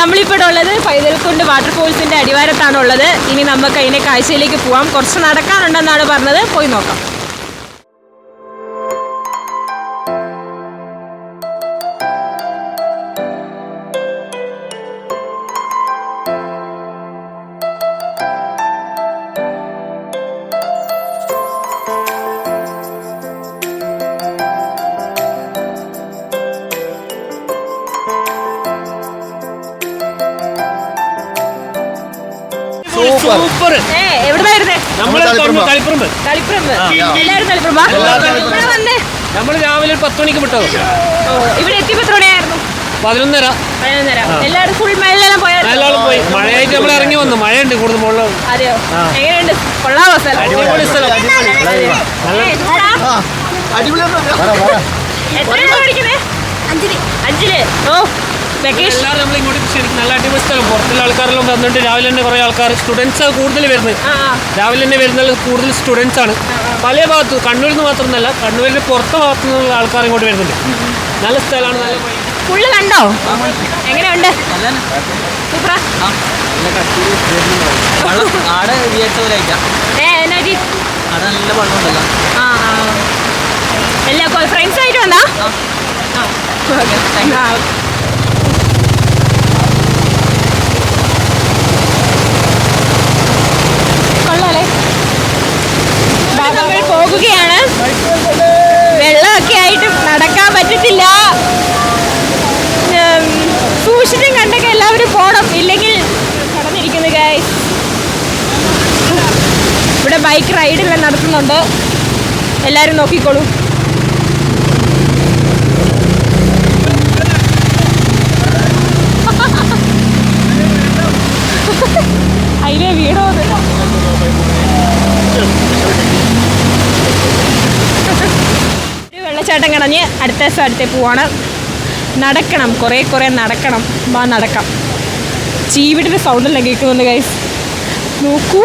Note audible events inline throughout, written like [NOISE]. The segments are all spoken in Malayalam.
നമ്മളിപ്പോൾ ഉള്ളത് പൈതൽക്കുണ്ട് വാട്ടർഫോൾസിന്റെ അടിവാരത്താണ് ഉള്ളത് ഇനി നമുക്ക് അതിനെ കാഴ്ചയിലേക്ക് പോവാം. കുറച്ച് നടക്കാനുണ്ടെന്നാണ് പറഞ്ഞത്. പോയി നോക്കാം. സൂപ്പർ. ഏ എവിടെ വരുന്നേ നമ്മൾ തളിപ്പറമ്പ്. തളിപ്പറമ്പ്. തളിപ്പറമ്പ്. ആ. എല്ലാവരും തളിപ്പറമ്പാ? ഇവിടെ വന്നേ? നമ്മൾ രാവിലെ ഒരു പത്ത് മണിക്ക് വിട്ടത്. ഓ ഇവിടെ എത്തിയപ്പോ എത്ര മണിയായിരുന്നു? പതിനൊന്നര. പതിനൊന്നര. എല്ലാവരും ഫുൾ മഴയെല്ലാം പോയായിരുന്നു എല്ലാവരും പോയി. മഴയായിട്ട് നമ്മൾ ഇറങ്ങി വന്നു. മഴയുണ്ട് കൂടുതൽ മുകളിൽ അതെയോ. എങ്ങനെയുണ്ട്? കൊള്ളാവോ സ്ഥലം. അടിപൊളി സ്ഥലം. അടിപൊളി? എത്രയാണ് പഠിക്കുന്നേ? അഞ്ചിൽ. അഞ്ചിൽ. ഓ എല്ലാവരും നമ്മൾ ഇങ്ങോട്ട് ശരിക്കും നല്ല അടിപൊളി സ്ഥലം. പുറത്തുള്ള ആൾക്കാരെല്ലാം വന്നിട്ട് രാവിലെ തന്നെ കുറേ ആൾക്കാർ സ്റ്റുഡൻസ് കൂടുതൽ വരുന്നത്. രാവിലെ തന്നെ വരുന്നത് കൂടുതൽ സ്റ്റുഡൻസ് ആണ്. പല ഭാഗത്തു കണ്ണൂരിൽ നിന്ന് മാത്രമല്ല കണ്ണൂരിന്റെ പുറത്തെ ഭാഗത്തു നിന്നുള്ള ആൾക്കാർ ഇങ്ങോട്ട് വരുന്നുണ്ട്. നല്ല സ്ഥലമാണ് നല്ല. ഫുള്ള് കണ്ടോ? എങ്ങനെയുണ്ട്? സൂപ്പറാ. ആടെ വിചാരിച്ച പോലെ ആടെ നല്ല വെള്ളമുണ്ടല്ലോ എല്ലാ ഫ്രണ്ട്സ് ആയിട്ട് വന്നാ? ഓക്കെ. നമ്മൾ പോകുകയാണ്. വെള്ളമൊക്കെ ആയിട്ട് നടക്കാൻ പറ്റത്തില്ല. സൂക്ഷിച്ചും കണ്ടൊക്കെ എല്ലാവരും പോണം. ഇല്ലെങ്കിൽ കടന്നിരിക്കുന്നു ഗൈസ് ഇവിടെ ബൈക്ക് റൈഡെല്ലാം നടത്തുന്നുണ്ട്. എല്ലാവരും നോക്കിക്കോളൂ. [LAUGHS] അതിലെ വീടോ ഒരു കടഞ്ഞ് അടുത്ത സ്ഥലത്തെ പോവാണ്. നടക്കണം കുറേ കുറേ നടക്കണം. വാ നടക്കാം. ചീവിടിന്റെ സൗണ്ടെല്ലാം കേൾക്കുന്നുണ്ട് ഗൈസ് നോക്കൂ.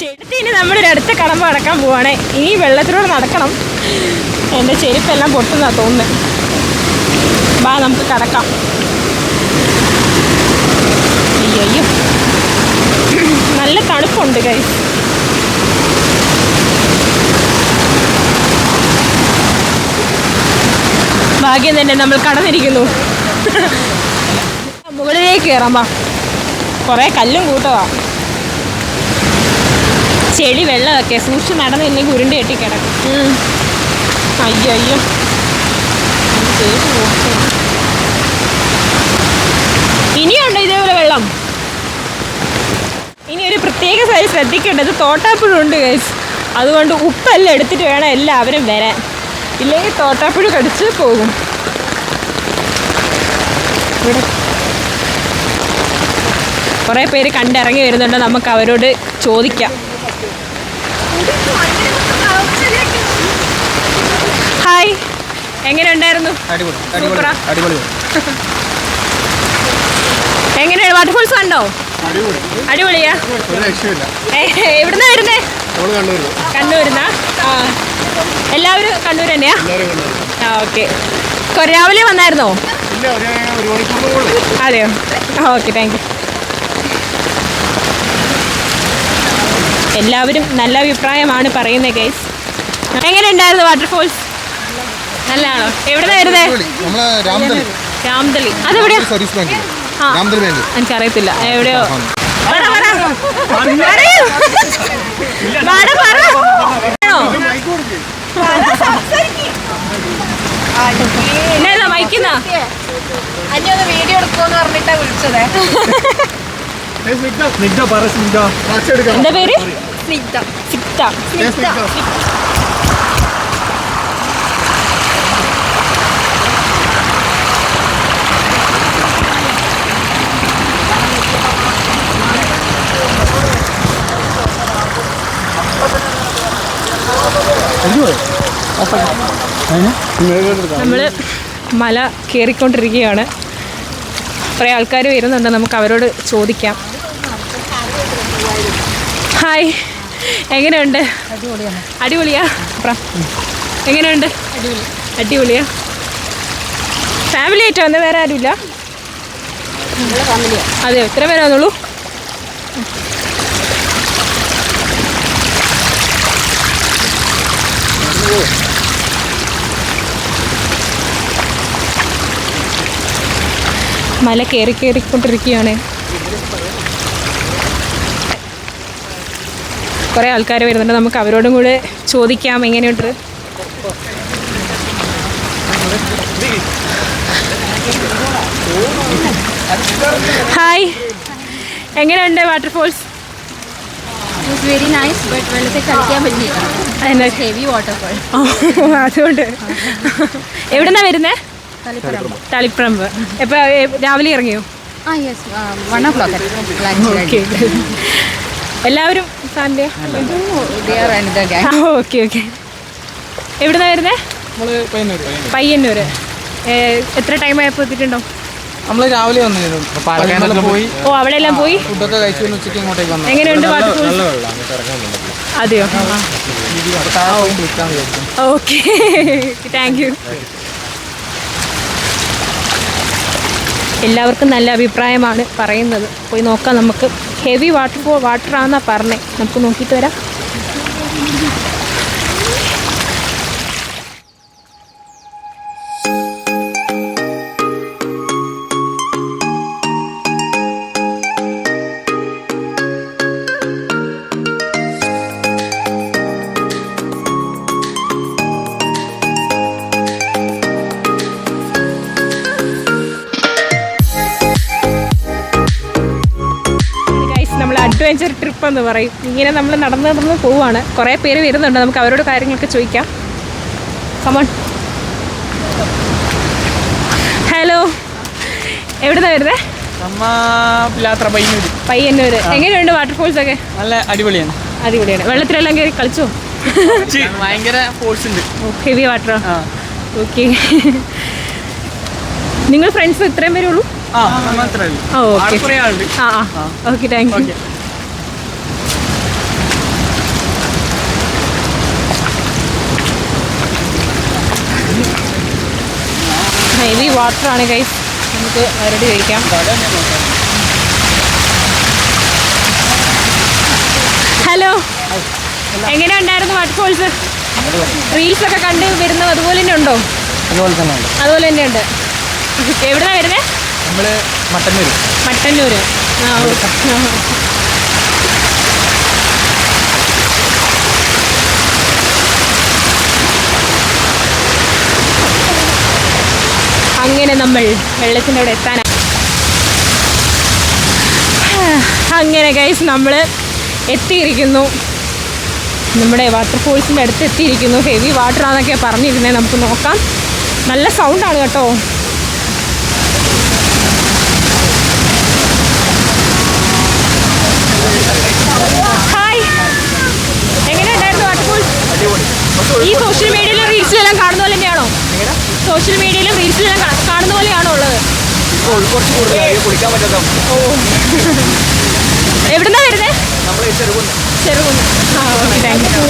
ചെടുത്ത് ഇനി നമ്മളൊരു അടുത്ത കടമ്പ നടക്കാൻ പോവാണ്. ഇനി വെള്ളത്തിലൂടെ നടക്കണം. എന്റെ ചെരുപ്പെല്ലാം പൊട്ടുന്നാ തോന്നുന്നത്. വാ നമുക്ക് കടക്കാം. അയ്യോ നല്ല തണുപ്പുണ്ട് ഗൈസ് ഭാഗ്യം തന്നെ നമ്മൾ കടന്നിരിക്കുന്നു. മുകളിലേക്ക് കയറാം വാ. കുറേ കല്ലും കൂട്ടവാ. ചെളി വെള്ളമൊക്കെ സൂക്ഷിച്ച് നടന്നില്ലെങ്കിൽ ഉരുണ്ട് കെട്ടി കിടക്കും അയ്യോ അയ്യോ. ഇനിയുണ്ടോ ഇതേപോലെ വെള്ളം? ഇനി ഒരു പ്രത്യേക സൈസ് ശ്രദ്ധിക്കേണ്ടത് തോട്ടാപ്പുഴുണ്ട് ഗൈസ് അതുകൊണ്ട് ഉപ്പെല്ലാം എടുത്തിട്ട് വേണം എല്ലാവരും വരാൻ. ഇല്ലെങ്കിൽ തോട്ടാപ്പുഴ കടിച്ച് പോകും. ഇവിടെ കുറേ പേര് കണ്ടിറങ്ങി വരുന്നുണ്ട്. നമുക്ക് അവരോട് ചോദിക്കാം. ഹായ്. എങ്ങനെ ഉണ്ടായിരുന്നു എങ്ങനെയാണ്? വാട്ടർഫോൾസ് കണ്ടോ? അടിപൊളി. അടിപൊളിയാ. എവിടുന്നാ വരുന്നേ? കണ്ണൂരിന്നാ? എല്ലാവരും കണ്ണൂർ തന്നെയാ? ആ ഓക്കെ. രാവിലെ വന്നായിരുന്നോ? അതെയോ? ആ ഓക്കെ താങ്ക് യു എല്ലാവരും നല്ല അഭിപ്രായമാണ് പറയുന്നത് ഗൈസ് എങ്ങനെ ഉണ്ടായിരുന്നു വാട്ടർഫോൾസ് നല്ലതാണോ? എവിടെ വരുന്നേ? രാംതളി അതെവിടെയാ? എനിക്കറിയത്തില്ല. എവിടെയോ? മൈക്കുന്ന? അന്നെ ഒന്ന് വീഡിയോ എടുക്കുമെന്ന് പറഞ്ഞിട്ടാ വിളിച്ചത്. സ്നിഗ്ധ പറ സ്നിഗ്ധ സാക്ഷി എടുക്കാം എന്താ പേര്? സ്നിഗ്ധ. ഏ, സ്നിഗ്ധ. നമ്മൾ മല കയറിക്കൊണ്ടിരിക്കുകയാണ് കുറേ ആൾക്കാർ വരുന്നുണ്ട്. നമുക്ക് അവരോട് ചോദിക്കാം. ഹായ് എങ്ങനെയുണ്ട്? അടിപൊളിയാ? എങ്ങനെയുണ്ട്? അടിപൊളിയാ. ഫാമിലി ആയിട്ട്? വന്ന് വേറെ ആരുമില്ല? അതെ എത്ര പേരാന്നുള്ളൂ? മല കയറി കയറിക്കൊണ്ടിരിക്കുകയാണ് കുറേ ആൾക്കാർ വരുന്നുണ്ട്. നമുക്ക് അവരോടും കൂടെ ചോദിക്കാം എങ്ങനെയുണ്ട്. ഹായ് എങ്ങനെയുണ്ട് വാട്ടർഫോൾസ് വെരി നൈസ് ബട്ട് വെള്ളത്തിൽ കളിക്കാൻ പറ്റില്ല ഹെവി വാട്ടർഫോൾ [LAUGHS] അതുകൊണ്ട്. എവിടെന്നാ വരുന്നേ? തളിപ്പറമ്പ്. എപ്പ രാവിലെ ഇറങ്ങിയോ? ആ yes one o'clock lunch okay എല്ലാവരും ഓക്കെ ഓക്കെ എവിടുന്നാ വരുന്നേ? പയ്യന്നൂര് എത്ര ടൈം ആയപ്പോൾ എത്തിയിട്ടുണ്ടോ? നമ്മൾ രാവിലെ വന്നിരുന്നു പോയി ഓ അവിടെ എല്ലാം പോയി ഫുഡൊക്കെ കഴിച്ചു ഉച്ചയ്ക്ക് ഇങ്ങോട്ടേക്ക് വന്നു. എങ്ങനെയുണ്ട് അതെയോ? ഓക്കെ. താങ്ക് യു എല്ലാവർക്കും നല്ല അഭിപ്രായമാണ് പറയുന്നത്. പോയി നോക്കാം നമുക്ക്. ഹെവി വാട്ടർ ഫോ വാട്ടർ ആണെന്നാ പറഞ്ഞേ. നമുക്ക് നോക്കിയിട്ട് വരാം. എന്ന് പറയും. ഇങ്ങനെ നമ്മൾ നടന്ന് നടന്ന് പോവാണ്. കുറേ പേര് വരുന്നുണ്ട്. നമുക്ക് അവരോട് കാര്യങ്ങളൊക്കെ ചോദിക്കാം. കമോൺ ഹലോ എവിടുന്നാ വരുന്നേ? നമ്മ പില്ലാത്ര പയ്യന്നൂര്. എങ്ങനെയുണ്ട് വാട്ടർഫോൾസ് ഒക്കെ നല്ല അടിപൊളിയാണ്. അടിപൊളിയാണ്. വെള്ളത്തിലെല്ലാം കയറി കളിച്ചോ? ഭയങ്കര ഫോഴ്സ് ഉണ്ട്. ഹെവി വാട്ടറോ ആ? ഓക്കെ നിങ്ങൾ ഫ്രണ്ട്സ് ഇത്രയും പേരുള്ളൂ ആ ഓക്കെ താങ്ക് യു വാട്ടറാണ് ഗൈസ് നമുക്ക് റെഡി കഴിക്കാം. ഹലോ. എങ്ങനെ ഉണ്ടായിരുന്നു വാട്ടർഫോൾസ് റീൽസ് ഒക്കെ കണ്ട് വരുന്നത് അതുപോലെ തന്നെ ഉണ്ടോ? അതുപോലെ തന്നെ ഉണ്ട്. അതുപോലെ തന്നെ ഉണ്ട്. എവിടെന്നാ വരുന്നത് നമ്മൾ മട്ടന്നൂർ മട്ടന്നൂർ ആ ഓക്കെ അങ്ങനെ നമ്മൾ വെള്ളത്തിന്റെ അവിടെ എത്താനാണ് അങ്ങനെ ഗൈസ് നമ്മൾ എത്തിയിരിക്കുന്നു. നമ്മുടെ വാട്ടർഫോൾസിന്റെ അടുത്ത് എത്തിയിരിക്കുന്നു ഹെവി വാട്ടർ ആണെന്നൊക്കെ പറഞ്ഞിരുന്നേ. നമുക്ക് നോക്കാം. നല്ല സൗണ്ടാണ് കേട്ടോ. കുറച്ച് കുളിക്കാൻ പറ്റാത്ത ഓ. എവിടുന്നാ വരുന്നത് നമ്മൾ ചെറുകുന്ന്. ചെറുകുന്ന്. ആ ഓക്കെ താങ്ക് യു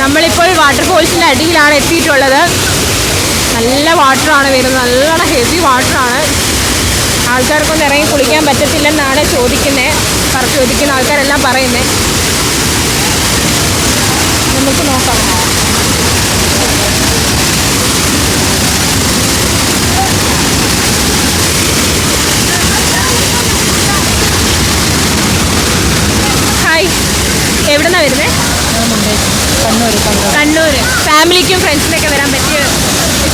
നമ്മളിപ്പോൾ അടിയിലാണ് എത്തിയിട്ടുള്ളത്. നല്ല വാട്ടറാണ് വരുന്നത്. നല്ലോണം ഹെവി വാട്ടറാണ്. ആൾക്കാർക്കൊന്നും ഇറങ്ങി കുളിക്കാൻ പറ്റത്തില്ലെന്നാണ് ചോദിക്കുന്നത് പറ ചോദിക്കുന്ന ആൾക്കാരെല്ലാം പറയുന്നത് നമുക്ക് നോക്കാം. ഹായ് എവിടെന്നാ വരുന്നത് കണ്ണൂർ ഫാമിലിക്കും ഫ്രണ്ട്സിനൊക്കെ വരാൻ പറ്റിയ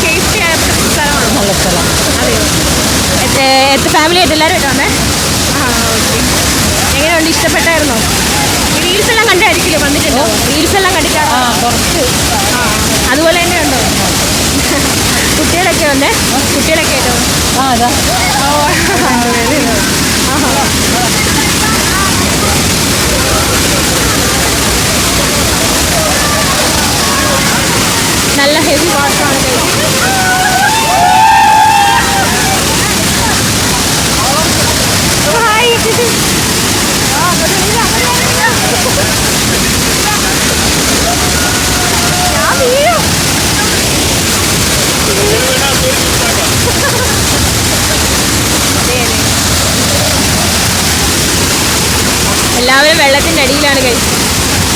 സേഫ്റ്റി ആയ സ്ഥലമാണ്? നല്ല സ്ഥലം. അതെയോ? എത്ര ഫാമിലി ആയിട്ട് എല്ലാവരും ആയിട്ട് വന്നേ? ആ ഓക്കെ. എങ്ങനെയുണ്ട്? ഇഷ്ടപ്പെട്ടായിരുന്നോ? റീൽസ് എല്ലാം കണ്ടായിരിക്കില്ലേ? വന്നിട്ടുണ്ടോ? റീൽസ് എല്ലാം കുറച്ച്. ആ അതുപോലെ തന്നെ ഉണ്ടോ? കുട്ടികളൊക്കെ വന്നേ? കുട്ടികളൊക്കെ ആയിട്ടോ? ആ അതാ. ഓ. നല്ല ഹെവി വാട്ടറാണ് രാവിലെ വെള്ളത്തിന്റെ അടിയിലാണ് കഴിച്ചത്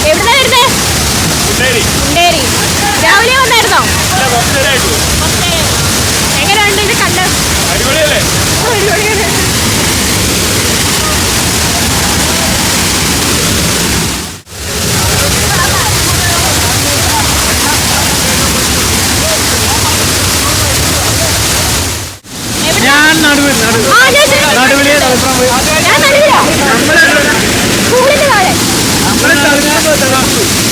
എവിടുന്നാ വരുന്നേ? ഉണ്ടേരി രാവിലെ വന്നായിരുന്നോ? എങ്ങനെയുണ്ട് ഇത് കണ്ട്? അടിപൊളിയാണ് എവിടെ? ഞാൻ നടുവിൽ നടുവിൽ ആ, ഞാൻ ശരി. നടുവിൽ തളിപ്പുറം പോയി ഞാൻ നടുവിലാ. സ്കൂളിന്റെ താഴെ.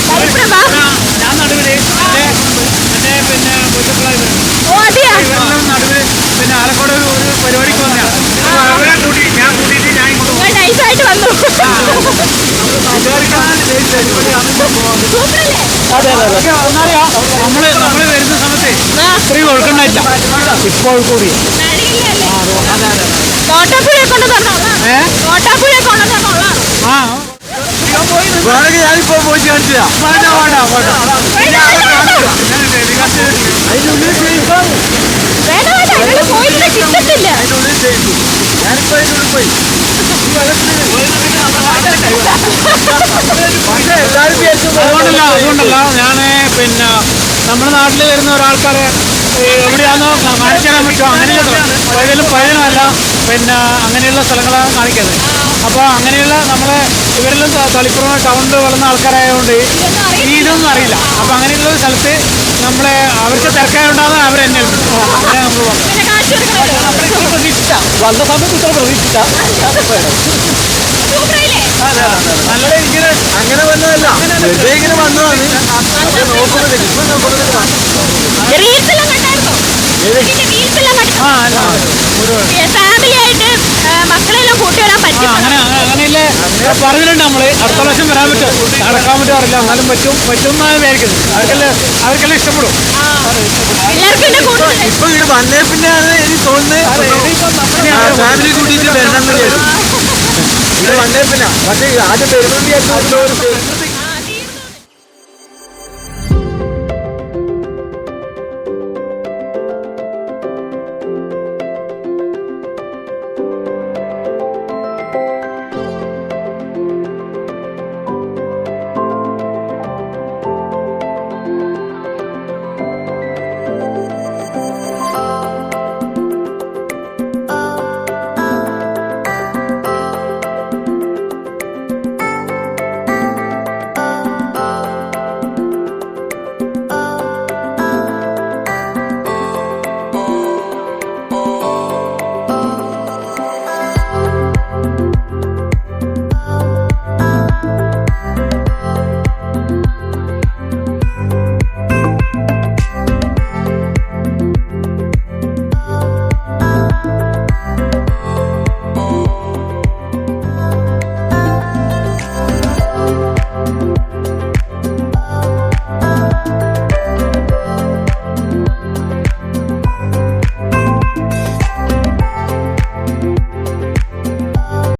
തളിപ്പുറം വാ. ഞാൻ നടുവിൽ എന്റെ എന്റെ പിന്നെ മുത്തപ്പളായി വരും ഓ, അതെയാ? ഇവരെല്ലാം നടുവിൽ പിന്നെ ആലക്കോട് ഒരു ഒരു പരിപാടിക്ക് വന്നതാണ് അവരെ കൂട്ടി ഞാൻ കൂട്ടിയിട്ട് ഞാൻ ഇങ്ങോട്ട് നിങ്ങൾ നൈസായിട്ട് വന്നു സൂപ്പറല്ലേ അതെ അതെ അതെ എന്നാലും നമ്മൾ നമ്മൾ വരുന്ന സമയത്ത് ആ, ഇത്രയും ഒഴുക്കുണ്ടായില്ല ഇപ്പോൾ കൂടി നടുവിലല്ലേ? തോട്ടാപ്പുഴയെ കൊണ്ട് തന്നോളാം കൊടുക്കണ്ടായില്ല ഇപ്പോൾ കൂടി. ആ. വേണമെങ്കിൽ ഞാനിപ്പോ പോയി കാണിച്ചാ വേണ്ട വേണ്ട വേണ്ട. വേണ്ട വേണ്ട ഇവിടെ പോയിട്ട് കിട്ടത്തില്ല ഞാനിപ്പോ അതിനുള്ളിൽ പോയി. അതുകൊണ്ടല്ല അതുകൊണ്ടല്ല. ഞാൻ പിന്നെ നമ്മുടെ നാട്ടിൽ വരുന്ന ഒരാൾക്കാരെ എവിടെയാണെന്നോ കാണിച്ചു തരാൻ പറ്റുമോ അങ്ങനെയുള്ള ഏതെങ്കിലും പിന്നെ അങ്ങനെയുള്ള സ്ഥലങ്ങളാണ് കാണിക്കുന്നത്. അപ്പോൾ അങ്ങനെയുള്ള നമ്മളെ ഇവരെല്ലാം തളിപ്പുറം ടൗണിൽ വളർന്ന ആൾക്കാരായതുകൊണ്ട് ഈ ഇതൊന്നും അറിയില്ല. അപ്പോൾ അങ്ങനെയുള്ള ഒരു സ്ഥലത്ത് നമ്മളെ അവർക്ക് തിരക്കായുണ്ടാകുന്ന അങ്ങനെ നമ്മൾ കൊടുക്കണമല്ലോ പ്രതീക്ഷിച്ച വന്ന സമയത്ത് ഇത്ര പ്രതീക്ഷിച്ച സൂപ്പറല്ലേ നല്ല ഇങ്ങനെ അങ്ങനെ വന്നതല്ല. ഇങ്ങനെ വന്നതാണ്. ആയിട്ട് മക്കളെല്ലാം കൂട്ടി വരാൻ പറ്റും അങ്ങനെ അങ്ങനെ- അങ്ങനെയില്ലേ പറഞ്ഞിട്ടുണ്ട് നമ്മൾ അടുത്ത പ്രാവശ്യം വരാൻ പറ്റും നടക്കാൻ പറ്റും അറിയില്ല എന്നാലും പറ്റും പറ്റും എന്നാണ് വിചാരിക്കുന്നത് അവർക്കെല്ലാം അവർക്കെല്ലാം ഇഷ്ടപ്പെടും ഇപ്പൊ ഇവിടെ വന്നേ പിന്നെ എനിക്ക് തോന്നുന്നത് ഫാമിലി കൂട്ടിയിട്ട് വരണം എന്ന് വിചാരിച്ചു ഇവിടെ വന്നേ പിന്നെ പക്ഷേ ആദ്യം വിചാരിച്ചു